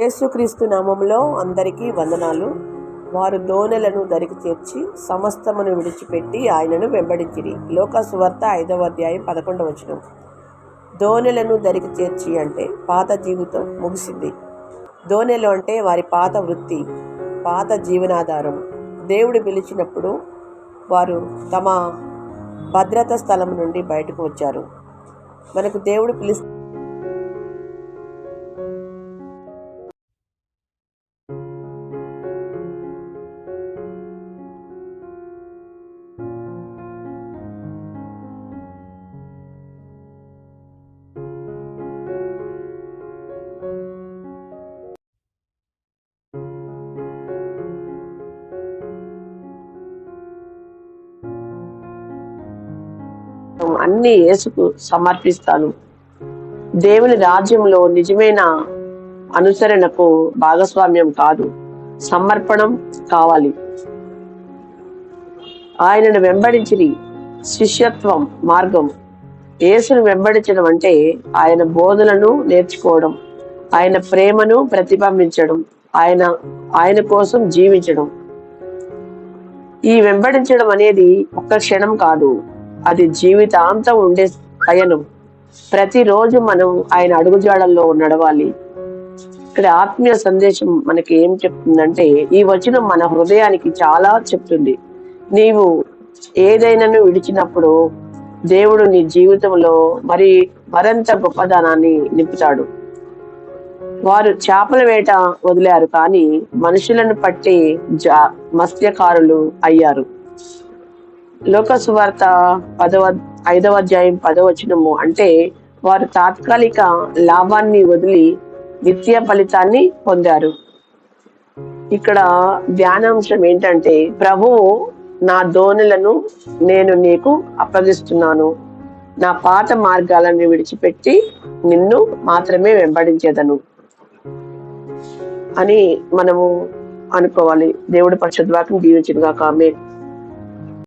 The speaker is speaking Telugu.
యేసుక్రీస్తు నామంలో అందరికీ వందనాలు. వారు దోనెలను దరికి చేర్చి సమస్తమును విడిచిపెట్టి ఆయనను వెంబడించిరి. లోకసువార్త ఐదవ అధ్యాయం పదకొండవ వచనం. దోనెలను దరికి చేర్చి అంటే పాత జీవితం ముగిసింది. దోనెలు అంటే వారి పాత వృత్తి పాత జీవనాధారం. దేవుడు పిలిచినప్పుడు వారు తమ భద్రత స్థలం నుండి బయటకు వచ్చారు. మనకు దేవుడు పిలి అన్ని యేసుకు సమర్పిస్తాను. దేవుని రాజ్యంలో నిజమైన అనుసరణకు భాగస్వామ్యం కాదు సమర్పణం కావాలి. ఆయనను వెంబడించిరి శిష్యత్వం మార్గం. యేసును వెంబడించడం అంటే ఆయన బోధనను నేర్చుకోవడం ఆయన ప్రేమను ప్రతిబింబించడం ఆయన ఆయన కోసం జీవించడం. ఈ వెంబడించడం అనేది ఒక్క క్షణం కాదు. అది జీవితాంతం ఉండే పయనం ప్రతిరోజు మనం ఆయన అడుగుజాడల్లో నడవాలి. ఇక్కడ ఆత్మీయ సందేశం మనకి ఏం చెప్తుందంటే ఈ వచనం మన హృదయానికి చాలా చెప్తుంది. నీవు ఏదైనాను విడిచినప్పుడు దేవుడు నీ జీవితంలో మరి మరింత గొప్పదనాన్ని నింపుతాడు. వారు చేపల వేట వదిలారు కానీ మనుషులను పట్టి జా మత్స్యకారులు అయ్యారు. లోకసువార్త పదవ ఐదవ అధ్యాయం పదవచనము అంటే వారు తాత్కాలిక లాభాన్ని వదిలి నిత్య ఫలితాన్ని పొందారు. ఇక్కడ ధ్యానాంశం ఏంటంటే ప్రభువు నా ధోనులను నేను నీకు అప్పగిస్తున్నాను. నా పాత మార్గాలను విడిచిపెట్టి నిన్ను మాత్రమే వెంబడించేదను అని మనము అనుకోవాలి. దేవుడి పరిశుద్ధాకం దీవించిన కాక ఆమె